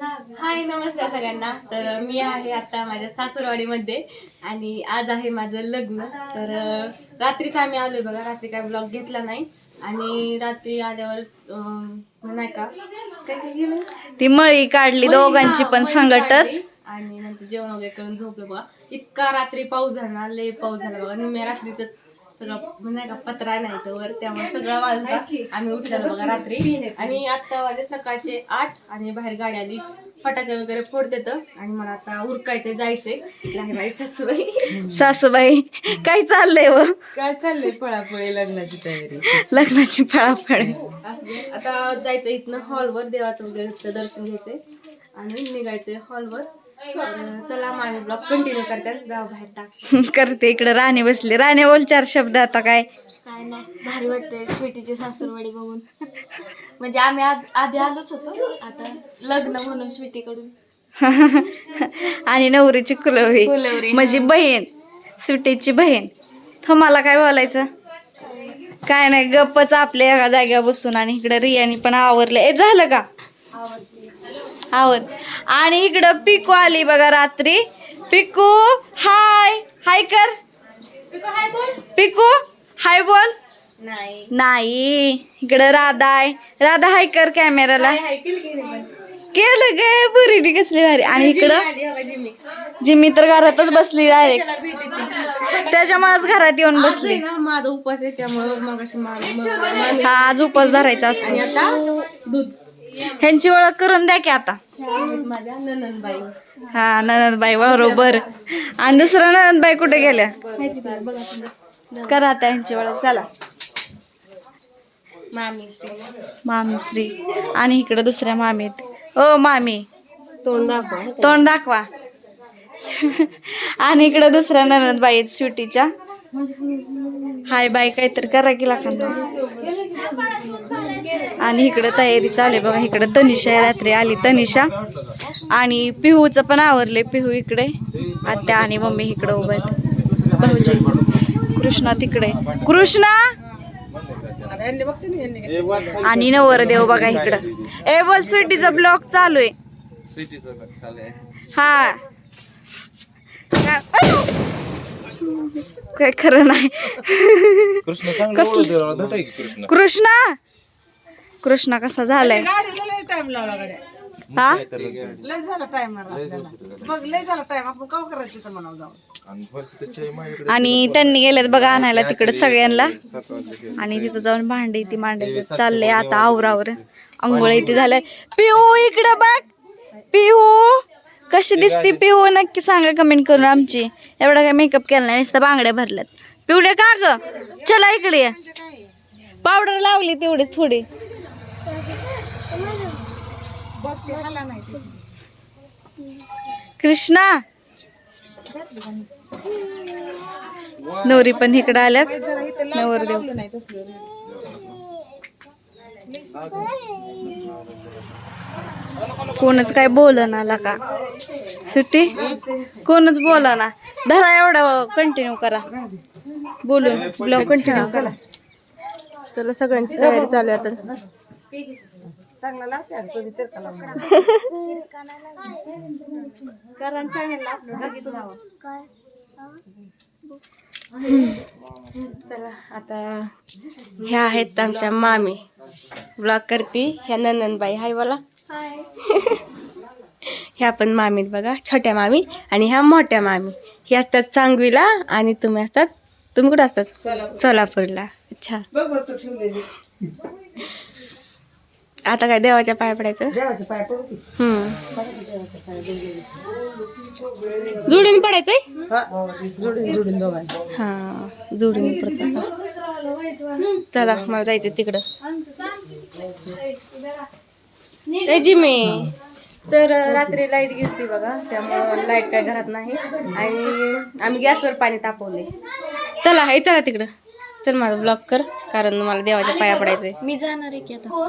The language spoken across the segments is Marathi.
हाय नमस्कार सगळ्यांना. तर मी आहे आता माझ्या सासरवाडीमध्ये आणि आज आहे माझं लग्न. तर अं, रात्रीच आम्ही आलोय बघा. रात्री काय ब्लॉग घेतला नाही. आणि रात्री आल्यावर नाही का काय काय ती मळी काढली दोघांची पण संगटच. आणि नंतर जेवण वगैरे करून झोपलो बघा. इतका रात्री पाऊस झाला लय पाऊस झाला बघा. निम्या रात्रीच सगळं नाही का पत्रा नाही वर त्यामुळे सगळं वाजला. आम्ही उठलेलो बघा रात्री. आणि आता वाजले सकाळचे आठ आणि बाहेर गाडी आली. फटाके वगैरे फोडतेत आणि मला आता उरकायचे जायचे नाही बाई सासूबाई. सासूबाई काय चाललंय व? काय चाललंय पळापळी लग्नाची तयारी? लग्नाची फळाफळ असं आता जायचं इथनं हॉलवर देवाचं वगैरे दर्शन घ्यायचंय. आणि निघायचंय हॉलवर तर चला माझे ब्लॉग कंटिन्यू करतात. जाऊ बाहेर टाक. करते इकडे राणे बसले. राणे बोल चार शब्द आता काय. काय नाही भारी वाटते स्वीटीची सासूरवाडी बघून. म्हणजे आम्ही आध- आलोच होतो. आता लग्न म्हणून स्वीटीकडून. आणि नवरीची कुलवरी कुलवरी, माझी बहीण सुट्टीची बहीण. तुम्हाला काय बोलायचं? काय नाही गप्पच आपल्या एका जाग्यावर बसून आणि इकडे रियानी पण आवरलं ए झालं का? आवर. आणि इकडं पिकू आली बघा रात्री. पिकू हाय. हाय कर. पिकू हाय बोल. नाही. नाही. इकडं राधा आहे. राधा हाय कर कॅमेराला. केलं गे बुरीडी कसली भारी. आणि इकडं? जिम्मी तर घरातच बसली डायरेक्ट त्याच्यामुळेच घरात येऊन बसली. माझा उपास आहे त्यामुळे हा आज उपास धरायचा असतो. दूध. ह्यांची ओळख करून द्या की आता. माझ्या ननंदबाई हा ननदबाई बरोबर. आणि दुसऱ्या ननदबाई कुठे गेल्या? करा आता ह्यांची ओळख चला. मामी श्री. आणि इकडं दुसऱ्या मामीत ओ मामी. तोंड दाखवा. तोंड दाखवा आणि इकडं दुसऱ्या ननदबाई आहेत स्वीटीच्या. हाय बाय काहीतरी करा की लाखांना आणि इकडं तयारी चालू आहे बघा. इकडं तनिषा रात्री आली तनिषा. आणि पिहूचं पण आवरले पिहू इकडे आत्या आणि मम्मी इकडं उभं आहेत. भाऊजी कृष्णा तिकडे. कृष्णा! आणि नवरदेव बघा इकडं. ए बोल स्वीटीचा ब्लॉग चालू आहे. हा. काय खरं नाही. कृष्ण! कृष्ण कसा झालाय? हा? आणि त्यांनी गेलेत बघा आणायला तिकडे सगळ्यांना. आणि तिथं जाऊन भांडी ती मांडायची. चाललंय आता आवरावर. आंघोळ इथे झालंय. पिहू इकडं बघ. पिहू कशी दिसती पिहू? नक्की सांगा कमेंट करून आमची. एवढा काय मेकअप केला नाही नुसतं बांगड्या भरल्यात. पिवड्या का ग? चला इकडे पावडर लावली तेवढी थोडी. कृष्णा? नवरी पण इकडे आल्यात. नवरदेव. कोणच काय बोलना का? सुट्टी? कोणच बोलना. धरा एवढा कंटिन्यू करा. बोलून ब्लॉग कंटिन्यू करा. चला सगळ्यांची तयारी चालू आहे आता चला आता ह्या आहेत आमच्या मामी. ब्लॉग करते ह्या नंदनबाई. हाय बोला. ह्या पण मामीत बघा छोट्या मामी आणि ह्या मोठ्या मामी. ही असतात सांगवीला आणि तुम्ही असतात तुम्ही कुठे असतात? सोलापूरला. अच्छा. आता काय देवाच्या पाया पडायचं? हम्म. जुडून पडायचंय? हा जुडून पडतात. चला मला जायचं तिकडं. ए जिमी. तर रात्री लाइट गेली बघा त्यामुळं लाइट काय घरात नाही. आणि आम्ही गॅसवर पाणी तापवले चला हे चला तिकडं. चल माझा ब्लॉक कर कारण मला देवाच्या पाया पडायचंय. मी जाणार आहे की आता?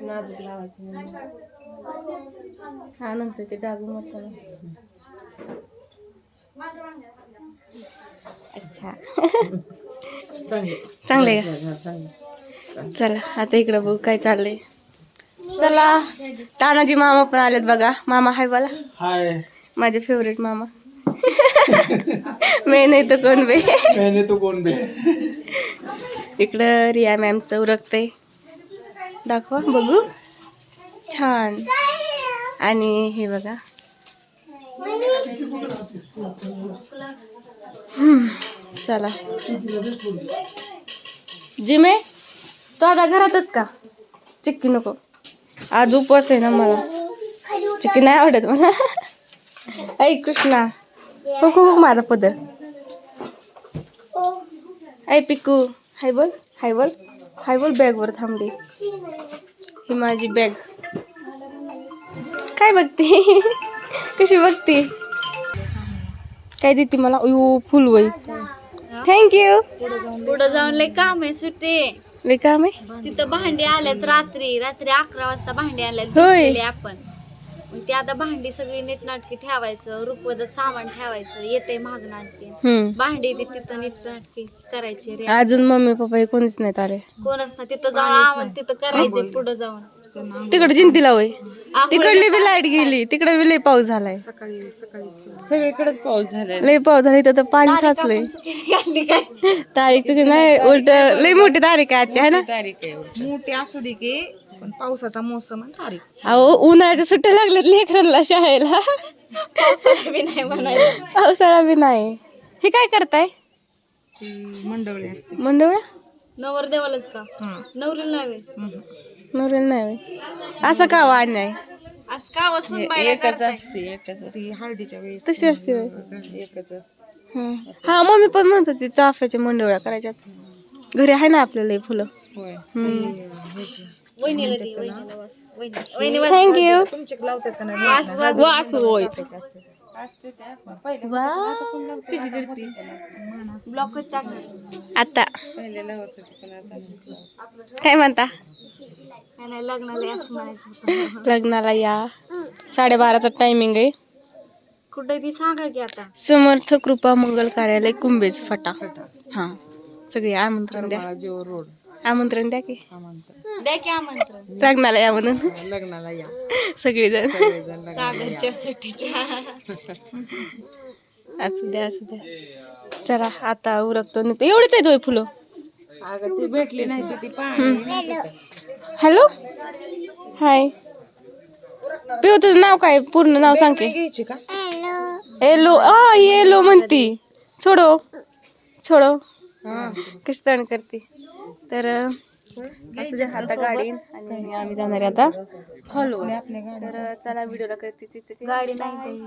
नाजूक लावायचं हा नंतर ते डागू मसाला अच्छा. चांगले. का? चला आता इकडं बघू काय चाललंय. चला तानाजी मामा पण आलेत बघा. मामा हाय बोला. हाय. माझे फेवरेट मामा. मे नाही तर कोण बे? मैंने तो कौन बे? इकडं रिया मॅमचं उरकतंय दाखवा बघू. छान. आणि हे बघा. चला. जिमे तो आता घरातच का? चिक्की नको. आज उपवास आहे ना मला. चिक्की नाही आवडत मला. ऐ कृष्णा. हो हो माझा पदर. ऐ पिकू. हाय बोल हाय बोल. हाय बोल बॅगवर थांबली ही माझी बॅग. काय बघते? कशी बघते? काय देते मला? अयो फुलवई थँक्यू पुढं जाऊन लय काम आहे सुट्टी. लय काम आहे? तिथं भांडी आल्यात रात्री. रात्री अकरा वाजता भांडी आल्यात. होय. आपण. मग ते आता भांडी सगळी नीटनाटकी ठेवायचं रुपवत सामान ठेवायचं येते मागणं आणखी. हम्म. भांडी ती तिथं नीटनाटकी करायची रे. अजून मम्मी पप्पा हे कोणीच नाहीत आले. कोणच ना तिथं जाऊन आम्हाला तिथं करायचंय पुढं जाऊन. तिकडे जिंतीला होय. तिकडली बी लाइट गेली तिकडे बी लय पाऊस झालाय. सगळीकडेच पाऊस झालाय. लय पाऊस झाला इथं तर पाणी साचलंय. काढली काय? तारीख चुकी नाही उलट लय मोठी तारीख आहे आजची है ना? मोठी असू दे की पण पावसाचा मोसम आहे तारीख अहो उन्हाळ्याच्या सुट्ट्या लागल्यात लेकरांना शाळेला. पावसाळा बी नाही म्हणायचं पावसाळा बी नाही. हे काय करताय? असते मंडवळा नवर देवालाच का? नवरीला नाही. नवरेल नाही होय. असं का वा नाही असं का वसून बायला करताय? ती हळदीच्या वेळेस. तशी असते होय. हं. हा मम्मी पण म्हणत होती चाफ्याच्या मंडवळ्या करायच्यात. घरी आहे ना आपल्याला हे फुलं? वहिनीला दे, वहिनीला वास. वहिनी- वहिनी. वास. थँक्यू तुमचे लावतात का नाही? वास, वास. वास. होय ब्लॉकच टाकणार आता काय म्हणता? नाही लग्नाला असं म्हणायचं होतं. लग्नाला या. साडेबाराचा टायमिंग आहे. कुठं ती? सांगा की आता. समर्थ कृपा मंगल कार्यालय कुंभेज फटा. हा. सगळे आमंत्रण द्या. रोड. आमंत्रण द्या की. द्या की आमंत्रण. लग्नाला या म्हणून. लग्नाला या. सगळेजण. सागरच्या सुट्टीच्या. असू द्या असू द्या. चला आता उरकतो नाही तर एवढीच आहेत होय फुलं? अगं ती भेटली नाही ती पाणी हॅलो? हाय. पिऊ तुझं नाव काय? पूर्ण नाव सांग की. घ्यायची का? एलो. आ एलो म्हणती. सोडो सोडो कशी तण करते? तर आता गाडी आणि आम्ही जाणार आहे आता हॅलो तर चला व्हिडिओला करते तिथे गाडी नाही